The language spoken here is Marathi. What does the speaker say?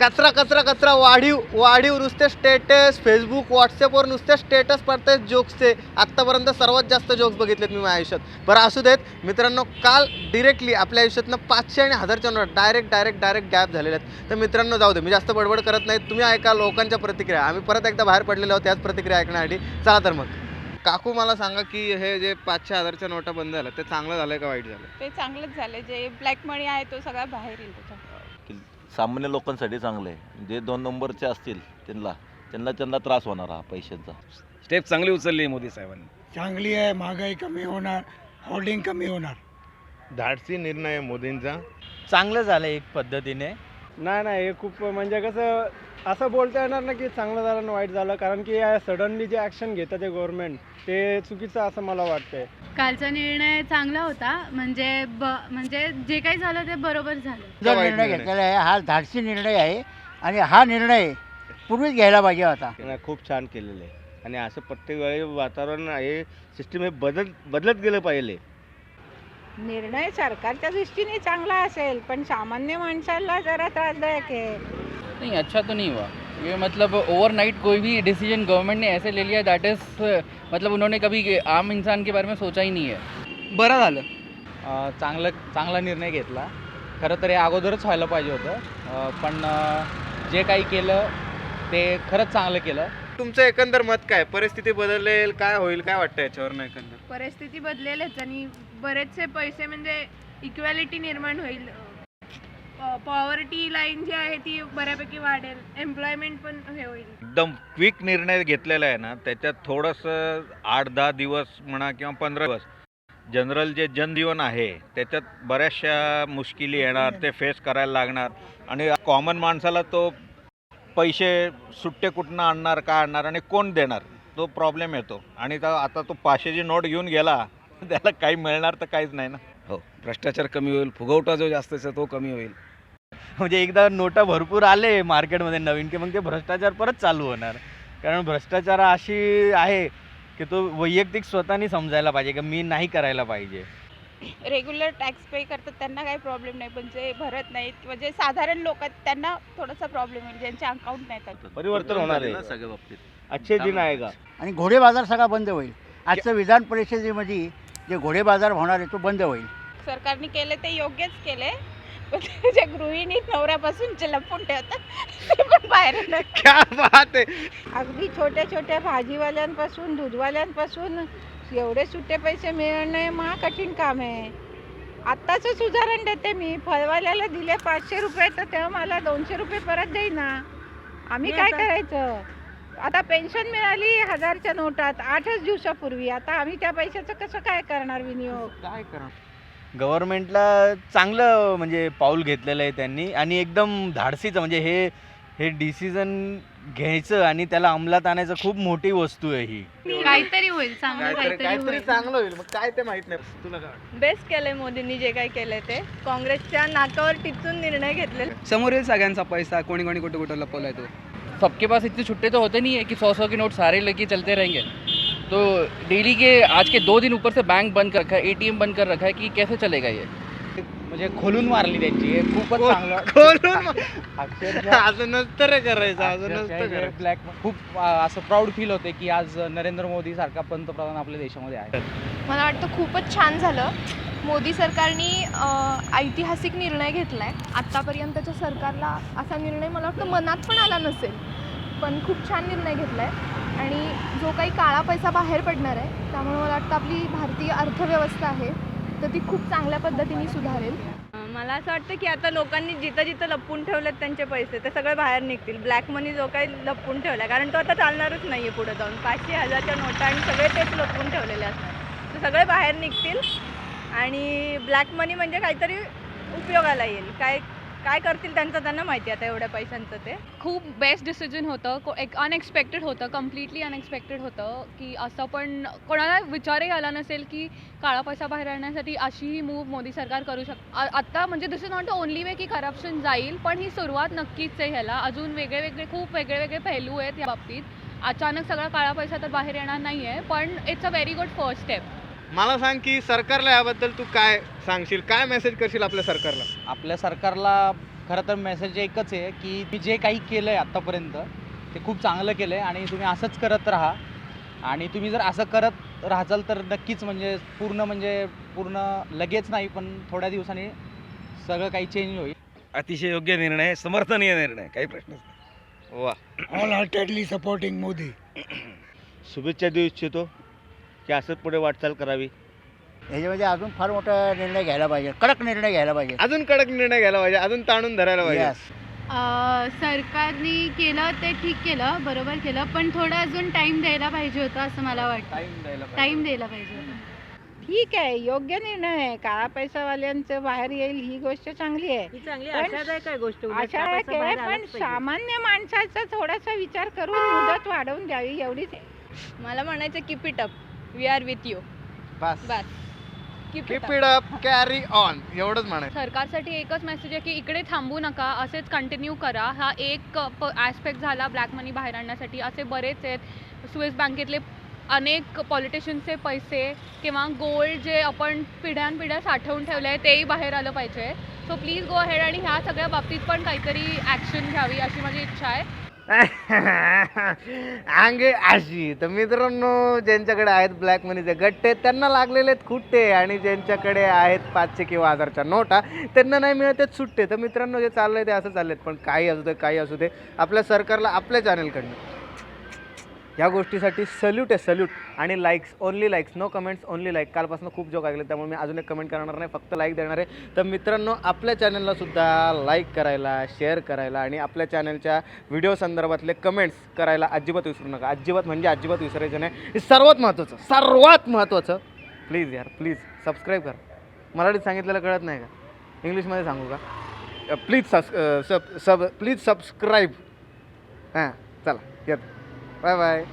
कचरा कचरा कचरा वाढीव वाढीव नुसते स्टेटस फेसबुक व्हॉट्सअपवर नुसते स्टेटस पडतात जोक्सचे आत्तापर्यंत सर्वात जास्त जोक्स बघितलेत मी माझ्या आयुष्यात. बरं असू देत मित्रांनो काल डिरेक्टली आपल्या आयुष्यातनं पाचशे आणि हजारच्या note direct direct direct gap झालेले आहेत. तर मित्रांनो जाऊ दे मी जास्त बडबड करत नाही. तुम्ही ऐका लोकांच्या प्रतिक्रिया. आम्ही परत एकदा बाहेर पडलेलो आहोत त्याच प्रतिक्रिया ऐकण्यासाठी. चला तर मग. काकू मला सांगा की हे जे पाचशे हजारच्या नोटा बंद झाल्या ते चांगलं झालं का वाईट झालं ते चांगलंच झालं जे ब्लॅक मनी आहे तो सगळा बाहेर येईल सामान्य लोकांसाठी चांगलं आहे. जे दोन नंबरचे असतील त्यांना त्यांना त्यांना त्रास होणार हा पैशांचा. स्टेप चांगली उचलली आहे मोदी साहेबांनी. चांगली आहे महागाई कमी होणार होल्डिंग कमी होणार. धाडसी निर्णय आहे मोदींचा. चांगलं झालं एक पद्धतीने. नाही नाही हे खूप म्हणजे कसं असं बोलता येणार ना की चांगलं झालं आणि वाईट झालं कारण की सडनली जे ॲक्शन घेतं ते गव्हर्नमेंट ते चुकीचं असं मला वाटतंय. कालचा निर्णय चांगला होता म्हणजे ब म्हणजे जे काही झालं ते बरोबर झालं. जो वाईट निर्णय निर्णय. घेतलेला आहे हा धाडसी निर्णय आहे आणि हा निर्णय पूर्वीच घ्यायला पाहिजे होता. नाही, खूप छान केलेलं आहे. आणि असं प्रत्येक वेळी वातावरण हे सिस्टीम हे बदल बदलत गेलं पाहिजे. निर्णय सरकारच्या दृष्टीने चांगला असेल पण सामान्य माणसाला जरा त्रासदायक आहे. नहीं अच्छा तो नहीं हुआ। ये मतलब ओवरनाइट कोई भी डिसीजन गवर्नमेंट ने ऐसे ले लिया दैट इज़ मतलब उन्होंने कभी आम इंसान के बारे में सोचा ही नहीं है। बरं झालं। अं, चांगलं चांगला निर्णय घेतला. खरं तर हे अगोदरच व्हायला पाहिजे होतं. अं, पण अं, जे काही केलं ते खरंच चांगलं केलं. तुमचं एकंदर मत काय? परिस्थिती बदलेल काय होईल? काय वाटतं याच्यावर एकंदर? परिस्थिती बदलेलच आणि बरेचसे पैसे म्हणजे इक्वॅलिटी निर्माण होईल. पॉवर्टी लाईन जी आहे ती बऱ्यापैकी वाढेल. एम्प्लॉयमेंट पण हे होईल. एकदम क्विक निर्णय घेतलेला आहे ना त्याच्यात थोडंसं आठ दहा दिवस म्हणा किंवा पंधरा दिवस जनरल जे जनजीवन आहे त्याच्यात बऱ्याचशा मुश्किली येणार ते फेस करायला लागणार. आणि कॉमन माणसाला तो पैसे सुट्टे कुठनं आणणार काय आणणार आणि कोण देणार तो प्रॉब्लेम येतो. आणि तो- आता तो पाचशेची नोट घेऊन गेला त्याला काही मिळणार तर काहीच नाही ना. हो भ्रष्टाचार कमी होईल फुगवटा जो जास्त तो कमी होईल. म्हणजे एकदा नोटा भरपूर आले मार्केटमध्ये नवीन की मग ते भ्रष्टाचार परत चालू होणार. कारण भ्रष्टाचार अशी आहे की तो वैयक्तिक स्वतःनी समजायला पाहिजे की मी नाही करायला पाहिजे. रेग्युलर टॅक्स पे करतात त्यांना काही प्रॉब्लेम नाही पण जे भरत नाहीत म्हणजे साधारण लोक आहेत त्यांना थोडासा प्रॉब्लेम होईल ज्यांचे अकाउंट नाही तर परिवर्तन होणार आहे. सगळ्या बाबतीत. अच्छे दिन आएगा. आणि घोडे बाजार सगळा बंद होईल. आजचं विधान परिषदेमध्ये जे घोडे बाजार होणार आहे तो बंद होईल. सरकारने केले ते योग्यच केले. पण ते जे गृहिणी नवऱ्यापासून जे ठेवतात ते पण बाहेर येणार. क्या बात आहे. अगदी छोट्या छोट्या भाजीवाल्यांपासून दूधवाल्यांपासून एवढे सुट्टे पैसे मिळणे महा कठीण काम आहे. आत्ताच उदाहरण देते मी. फळवाल्याला दिले पाचशे रुपये तर तेव्हा मला दोनशे रुपये परत देईना. आम्ही काय करायचं? आता पेन्शन मिळाली हजारच्या नोटात आठच दिवसापूर्वी. आता आम्ही त्या पैशाचं कसं काय करणार विनियोग? काय करा गव्हर्नमेंटला चांगलं म्हणजे पाऊल घेतलेलं आहे त्यांनी. आणि एकदम धाडसीचं म्हणजे हे हे डिसिजन घ्यायचं आणि त्याला अंमलात आणायचं खूप मोठी वस्तू आहे ही. काहीतरी होईल चांगलं काहीतरी होईल. चांगलं होईल. मग काय ते माहीत नाही. तुला काय वाटतं? बेस्ट केलंय मोदींनी जे काही केलंय ते. काँग्रेसच्या नाकावर टिचून निर्णय घेतलेले. समोर येईल सगळ्यांचा पैसा. कोणी कोणी कुठे कुठे लपवलाय तो. सबके पास इतने छुट्टे तो होते नहीं है कि सौ सौ के नोट सारे लेके चलते रहेंगे. तो डेली के आज के दो दिन ऊपर से बैंक बंद कर रखा है एटीएम बंद कर रखा है कि कैसे चलेगा ये? म्हणजे खोलून मारली त्यांची हे खूपच चांगलं खोलून अक्षरशः असं नसतं रे करायचं असं नसतं करायचं. ब्लॅक खूप असं प्राऊड फील होते की आज नरेंद्र मोदी सारखा पंतप्रधान आपल्या देशामध्ये आहे मला वाटतं खूपच छान झालं. मोदी सरकारने अ, ऐतिहासिक निर्णय घेतला आहे आत्तापर्यंतच्या सरकारला असा निर्णय मला वाटतं मनात पण आला नसेल. पण खूप छान निर्णय घेतला आहे आणि जो काही काळा पैसा बाहेर पडणार आहे त्यामुळे मला वाटतं आपली भारतीय अर्थव्यवस्था आहे तर ती खूप चांगल्या पद्धतीने सुधारेल. मला असं वाटतं की आता लोकांनी जिथं जिथं लपवून ठेवलेत त्यांचे पैसे ते सगळे बाहेर निघतील. ब्लॅक मनी जो काही लपवून ठेवला कारण तो आता चालणारच नाही आहे पुढे जाऊन. पाचशे हजारच्या नोटा आणि सगळे तेच लपवून ठेवलेले असतात. ते सगळे बाहेर निघतील. आणि ब्लॅक मनी म्हणजे काहीतरी उपयोगाला येईल. काय काय करतील त्यांचं त्यांना माहिती आता एवढ्या पैशांचं ते. खूप बेस्ट डिसिजन होतं. को एक अनएक्सपेक्टेड होतं कम्प्लिटली अनएक्सपेक्टेड होतं की असं पण कोणाला विचारही आला नसेल की काळा पैसा बाहेर आणण्यासाठी अशी ही मूव मोदी सरकार करू शक आ- आत्ता म्हणजे this is not the only way की करप्शन जाईल पण ही सुरुवात नक्कीच आहे ह्याला. अजून वेगळे वेगळे खूप वेगळे वेगळे पैलू आहेत या बाबतीत. अचानक सगळा काळा पैसा तर बाहेर येणार नाही आहे पण it's a very good first step मला सांग की सरकारला याबद्दल तू काय सांगशील? काय मेसेज करशील आपल्या सरकारला? आपल्या सरकारला खरं तर मेसेज एकच आहे की मी जे काही केलं आहे आत्तापर्यंत ते खूप चांगलं केलं आहे आणि तुम्ही असंच करत राहा. आणि तुम्ही जर असं करत राहाल तर नक्कीच म्हणजे पूर्ण म्हणजे पूर्ण लगेच नाही पण थोड्या दिवसांनी सगळं काही चेंज होईल. अतिशय योग्य निर्णय समर्थनीय निर्णय काही प्रश्नच नाही. वा ऑल हार्टेडली सपोर्टिंग मोदी. शुभेच्छा देऊ इच्छितो. की असंच पुढे वाटचाल करावी? ह्याच्यामध्ये अजून फार मोठा निर्णय घ्यायला पाहिजे. कडक निर्णय घ्यायला पाहिजे. अजून कडक निर्णय घ्यायला पाहिजे अजून ताणून धरायला पाहिजे. Yes. सरकारने केलं ते ठीक केलं बरोबर केलं पण थोडं अजून टाइम द्यायला पाहिजे होतं असं मला वाटतं. टाईम द्यायला पाहिजे. टाइम द्यायला पाहिजे होता. ठीक आहे योग्य निर्णय आहे. काळा पैसावाल्यांचं बाहेर येईल ही गोष्ट चांगली आहे. चांगली पण आशादायक आहे गोष्ट. उलट अशा त्या आहे पैसा बाहेर पण आलाच पाहिजे. सामान्य माणसाचा थोडासा विचार करून मुदत वाढवून द्यावी एवढीच आहे. मला म्हणायचं keep it up we are with you bus. Bus. Keep keep it up carry on एवढंच म्हणायचं. सरकारसाठी एकच मेसेज आहे की इकडे थांबू नका असेच कंटिन्यू करा. हा एक ॲस्पेक्ट झाला ब्लॅक मनी बाहेर आणण्यासाठी. असे बरेच आहेत. स्विस बँकेतले अनेक पॉलिटिशियन्सचे पैसे किंवा गोल्ड जे आपण पिढ्यानपिढ्या साठवून ठेवलं आहे तेही बाहेर आलं पाहिजे. सो प्लीज गो हेड आणि ह्या सगळ्या बाबतीत पण काहीतरी ॲक्शन घ्यावी अशी माझी इच्छा आहे. अंगे अशी तर मित्रांनो ज्यांच्याकडे आहेत ब्लॅक मनीचे गट्टे त्यांना लागलेले आहेत खुट्टे. आणि ज्यांच्याकडे आहेत पाचशे किंवा हजारच्या नोटा त्यांना नाही मिळत आहेत सुट्टे. तर मित्रांनो जे चाललंय ते असं चाललेत पण काही असू दे काही असू दे. आपल्या सरकारला आपल्या चॅनलकडनं या गोष्टीसाठी सल्यूट आहे सल्यूट आणि likes only likes no comments only like कालपासून खूप जोक ऐकले त्यामुळे मी अजून एक कमेंट करणार नाही फक्त लाईक देणार आहे. तर मित्रांनो आपल्या चॅनललासुद्धा लाईक करायला शेअर करायला आणि आपल्या चॅनलच्या व्हिडिओ संदर्भातले कमेंट्स करायला अजिबात विसरू नका. अजिबात म्हणजे अजिबात विसरायचं नाही. हे सर्वात महत्त्वाचं सर्वात महत्त्वाचं प्लीज यार प्लीज सबस्क्राईब करा. मराठीत सांगितलेलं कळत नाही का? इंग्लिशमध्ये सांगू का? प्लीज सबस् सब सब प्लीज सबस्क्राईब हां चला येत. Bye bye.